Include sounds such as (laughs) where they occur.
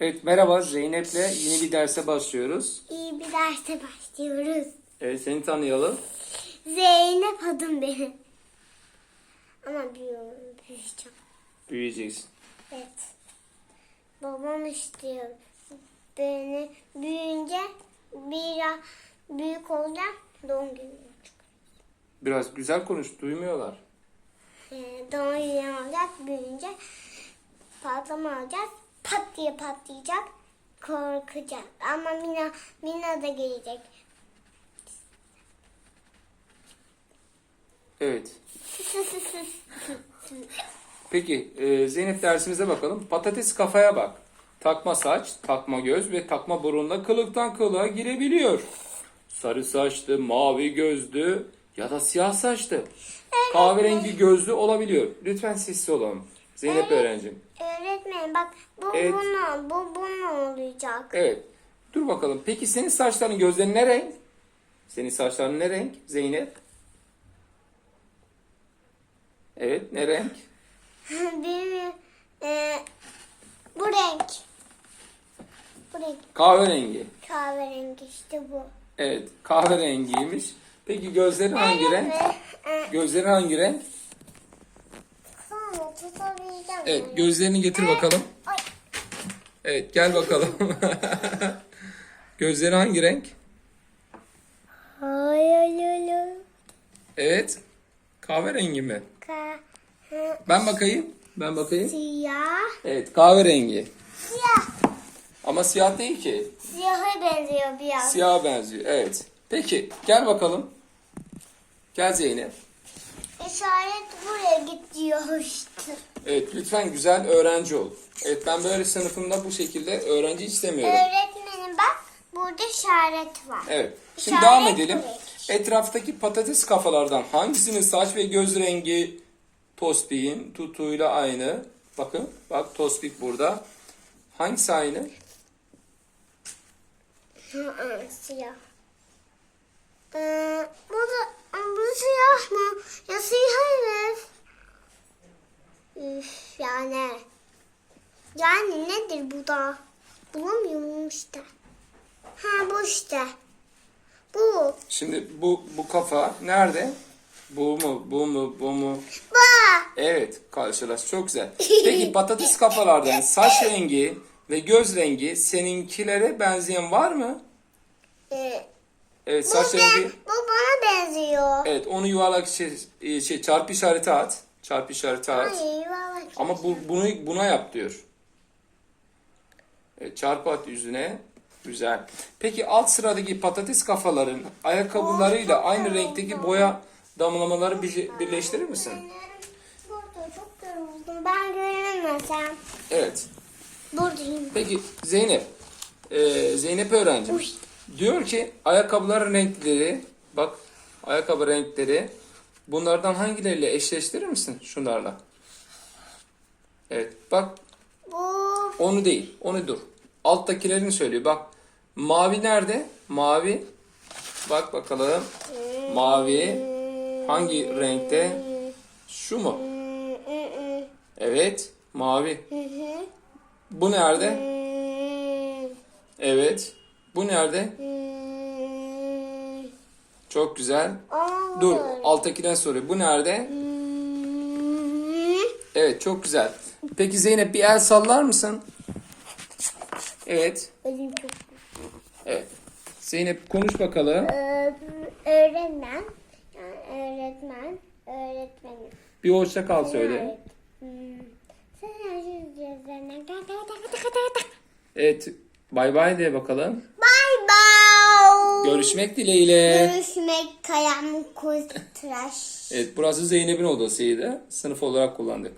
Evet merhaba Zeynep'le yeni bir derse başlıyoruz. İyi bir derse başlıyoruz. Evet seni tanıyalım. Zeynep adım benim. Ama büyüyorum, büyüyeceğim. Büyüyeceksin. Evet. Babam istiyor. Beni büyüyünce biraz büyük olacağım. Doğum günü olacak. Biraz güzel konuş duymuyorlar. Ee, doğum günü olacak. Büyüyünce patlama olacak. Pat diye patlayacak. Korkacak. Ama Mina, Mina da gelecek. Evet. (laughs) Peki e, Zeynep dersimize bakalım. Patates kafaya bak. Takma saç, takma göz ve takma burunla kılıktan kılığa girebiliyor. Sarı saçlı, mavi gözlü ya da siyah saçlı. Kahverengi gözlü olabiliyor. Lütfen sessiz olalım. Zeynep öğrencim. Öğretmenim bak bu Evet. bunu, bu bunu olacak. Evet. Dur bakalım. Peki senin saçların gözlerin ne renk? Senin saçların ne renk Zeynep? Evet ne renk? (laughs) Benim e, bu renk. Bu renk Kahverengi. kahverengi işte bu. Evet kahverengiymiş. Peki gözlerin hangi renk? E, (laughs) Gözlerin hangi renk? Tutabileceğim. Evet gözlerini getir bakalım. Ay, Evet gel bakalım. (laughs) Gözleri hangi renk? ay, ay, ay, ay. Evet. Kahverengi mi? Ka- Ben bakayım. Ben bakayım. Siyah. Evet kahverengi. Siyah. Ama siyah değil ki. Siyaha benziyor biraz. Siyaha benziyor. Evet. Peki gel bakalım. Gel Zeynep. İşaret buraya git diyor işte. Evet lütfen güzel öğrenci ol. Evet ben böyle sınıfımda bu şekilde öğrenci istemiyorum. Öğretmenim bak burada işaret var. Evet. Şimdi İşaret devam edelim. buraya. Etraftaki patates kafalardan hangisinin saç ve göz rengi Tospik'in tutuyla aynı? Bakın bak Tospik burada. Hangisi aynı? Hı hı, siyah. Ee, bu da bu siyah mı? Ya siyah evet. Üf, yani. Yani nedir bu da? Bulamıyorum işte. Ha bu işte. Bu. Şimdi bu bu kafa nerede? Bu mu? Bu mu? Bu mu? Bu. Evet karşılaş. Çok güzel. Peki (laughs) patates kafalardan saç rengi ve göz rengi seninkilere benzeyen var mı? Ee, Evet bu, saç ben- rengi. bu bana benziyor. Evet onu yuvarlak şey, şey çarpı işareti at. Çarpı işareti at. Hayır vallahi. Ama bu, bunu buna yap diyor. Evet, çarpı at yüzüne. Güzel. Peki alt sıradaki patates kafaların ayakkabılarıyla aynı renkteki boya damlamaları bir, birleştirir misin? Burada çok yoruldum. Ben göremesem. Evet. Buradayım. Peki Zeynep. e, Zeynep öğrencim. Diyor ki ayakkabıların renkleri bak ayakkabı renkleri bunlardan hangileriyle eşleştirir misin şunlarla? Evet bak Onu değil. Onu dur. Alttakilerini söylüyor. Bak. Mavi nerede? Mavi. Bak bakalım. Mavi. Hangi renkte? Şu mu? Evet. Mavi. Bu nerede? Evet. Bu nerede? Çok güzel. Dur. Alttakinden soruyor. Bu nerede? Evet. Çok güzel. Peki Zeynep bir el sallar mısın? Evet. Elim çok. Evet. Zeynep konuş bakalım. Ee, öğretmen. Yani öğretmen. Öğretmenim. Bir hoşça kal söyle. Hmm. Evet. Bay bay de bakalım. Bye bye. Görüşmek dileğiyle. Görüşmek kayam kurtaş. Evet burası Zeynep'in odasıydı. Sınıf olarak kullandık.